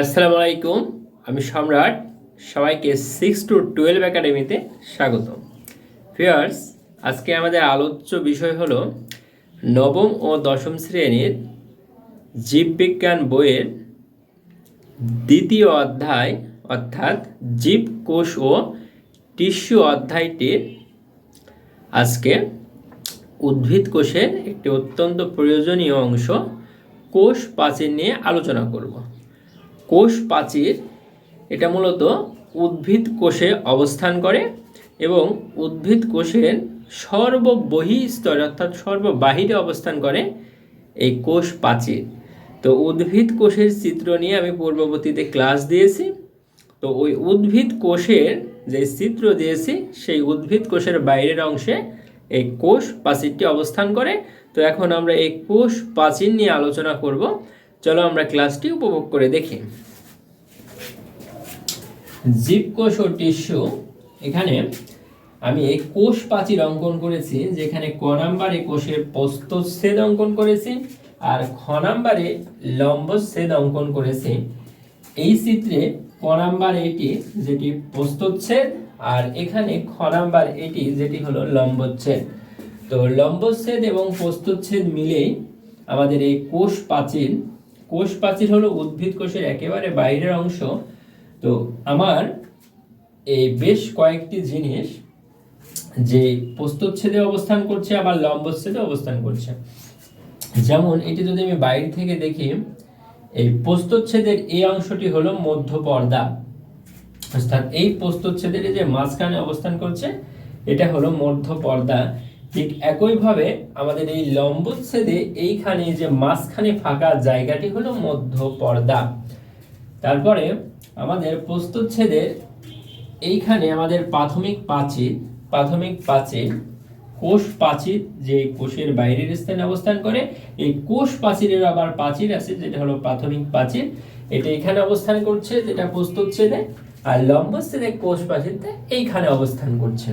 আসসালামু আলাইকুম, আমি সম্রাট, সবাইকে সিক্স টু টুয়েলভ একাডেমিতে স্বাগত ফিয়ার্স আজকে আমাদের আলোচ্য বিষয় হলো নবম ও দশম শ্রেণির জীববিজ্ঞান বইয়ের দ্বিতীয় অধ্যায়, অর্থাৎ জীবকোষ ও টিস্যু অধ্যায়টির আজকে উদ্ভিদ কোষের একটি অত্যন্ত প্রয়োজনীয় অংশ কোষ প্রাচীর নিয়ে আলোচনা করব। কোষ প্রাচীর এটা মূলত উদ্ভিদ কোষে অবস্থান করে এবং উদ্ভিদ কোষের সর্ববহি স্তরে অর্থাৎ সর্ববাহিরে অবস্থান করে এই কোষ প্রাচীর তো উদ্ভিদ কোষের চিত্র নিয়ে আমি পূর্ববর্তীতে ক্লাস দিয়েছি। তো ওই উদ্ভিদ কোষের যে চিত্র দিয়েছি, সেই উদ্ভিদ কোষের বাইরের অংশে এই কোষ প্রাচীরটি অবস্থান করে। তো এখন আমরা এই কোষ প্রাচীর নিয়ে আলোচনা করব। চলো আমরা ক্লাসটি উপভোগ করে দেখি। জীবকোষ ও টিস্যু, এখানে আমি এই কোষ প্রাচীর অঙ্কন করেছি, যেখানে ক নাম্বারে কোষের প্রস্তচ্ছেদ অঙ্কন করেছি আর খ নাম্বারে লম্বচ্ছেদ অঙ্কন করেছি। এই চিত্রে ক নাম্বার এটি, যেটি প্রস্তচ্ছেদ আর এখানে খ নাম্বার এটি, যেটি হলো লম্বচ্ছেদ। তো লম্বচ্ছেদ এবং প্রস্তচ্ছেদ মিলেই আমাদের এই কোষ প্রাচীর কোষ প্রাচীর হলো উদ্ভিদ কোষের একেবারে বাইরের অংশ। তো আমার এই বেশ কয়েকটি জিনিস যে প্রস্তচ্ছেদে অবস্থান করছে, আবার লম্বচ্ছেদে অবস্থান করছে। যেমন এটি যদি আমি বাইরে থেকে দেখি, এই প্রস্তচ্ছেদের এই অংশটি হলো মধ্য পর্দা। অর্থাৎ এই প্রস্তচ্ছেদের যে মাঝখানে অবস্থান করছে, এটা হলো মধ্য পর্দা। ঠিক একইভাবে আমাদের এই লম্বচ্ছেদে এইখানে যে মাঝখানে ফাঁকা জায়গাটি হলো মধ্য পর্দা। তারপরে আমাদের প্রস্তুচ্ছেদের এইখানে আমাদের প্রাথমিক প্রাচীর প্রাথমিক প্রাচীর, কোষ প্রাচীর, যে কোষের বাইরের স্থানে অবস্থান করে, এই কোষ প্রাচীরের আবার প্রাচীর আছে, যেটা হলো প্রাথমিক প্রাচীর। এটা এখানে অবস্থান করছে, যেটা প্রস্তুচ্ছেদে আর লম্বচ্ছেদে কোষ প্রাচীরটা এইখানে অবস্থান করছে।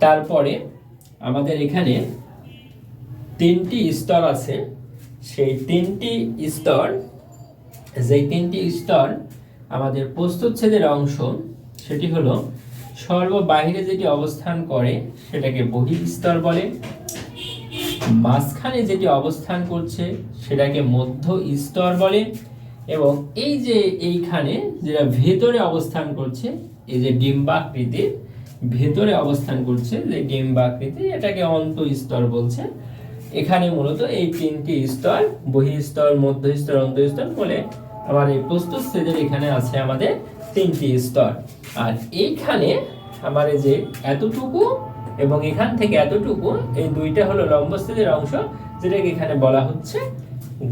তারপরে আমাদের এখানে তিনটি স্তর আছে। সেই তিনটি স্তর, যেই তিনটি স্তর আমাদের প্রস্তুচ্ছেদের অংশ, সেটি হলো সর্ববাহিরে যেটি অবস্থান করে সেটাকে বহিঃস্তর বলে, মাঝখানে যেটি অবস্থান করছে সেটাকে মধ্য স্তর বলে এবং এই যে এইখানে যেটা ভেতরে অবস্থান করছে, এই যে ডিম্বাকৃতির ভেতরে অবস্থান করছে যে ডিম্বাকৃতি এটাকে অন্ত স্তর বলছে। এখানে মূলত এই তিনটি স্তর, বহিঃস্তর মধ্য স্তর অন্তঃস্তর বলে আমার এই প্রস্তুত ছেদের এখানে আছে আমাদের তিনটি স্তর। আর এইখানে আমার যে এতটুকু এবং এখান থেকে এতটুকু, এই দুইটা হলো লম্বস্থলের অংশ, যেটাকে এখানে বলা হচ্ছে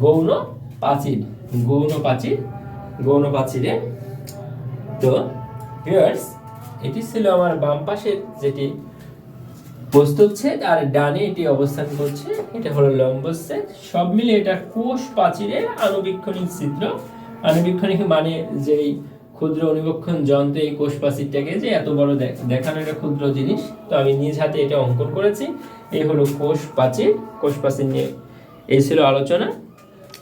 গৌণ প্রাচীর গৌণ প্রাচীর গৌণ প্রাচীরে তো ভিউয়ার্স এটি ছিল আমার বাম পাশের যেটি প্রস্তুচ্ছেদ আর ডানে এটি অবস্থান করছে। এটা হলো লম্বচ্ছেদ সব মিলে এটা কোষ প্রাচীরের আনুবীক্ষণিক চিত্র আনুবীক্ষণিক মানে যেই ক্ষুদ্র অনুবীক্ষণ যন্ত্রে এই কোষ প্রাচীরটাকে যে এত বড় দেখানো একটা ক্ষুদ্র জিনিস। তো আমি নিজ হাতে এটা অঙ্কন করেছি। এই হলো কোষ প্রাচীর। কোষ প্রাচীর নিয়ে এই ছিল আলোচনা।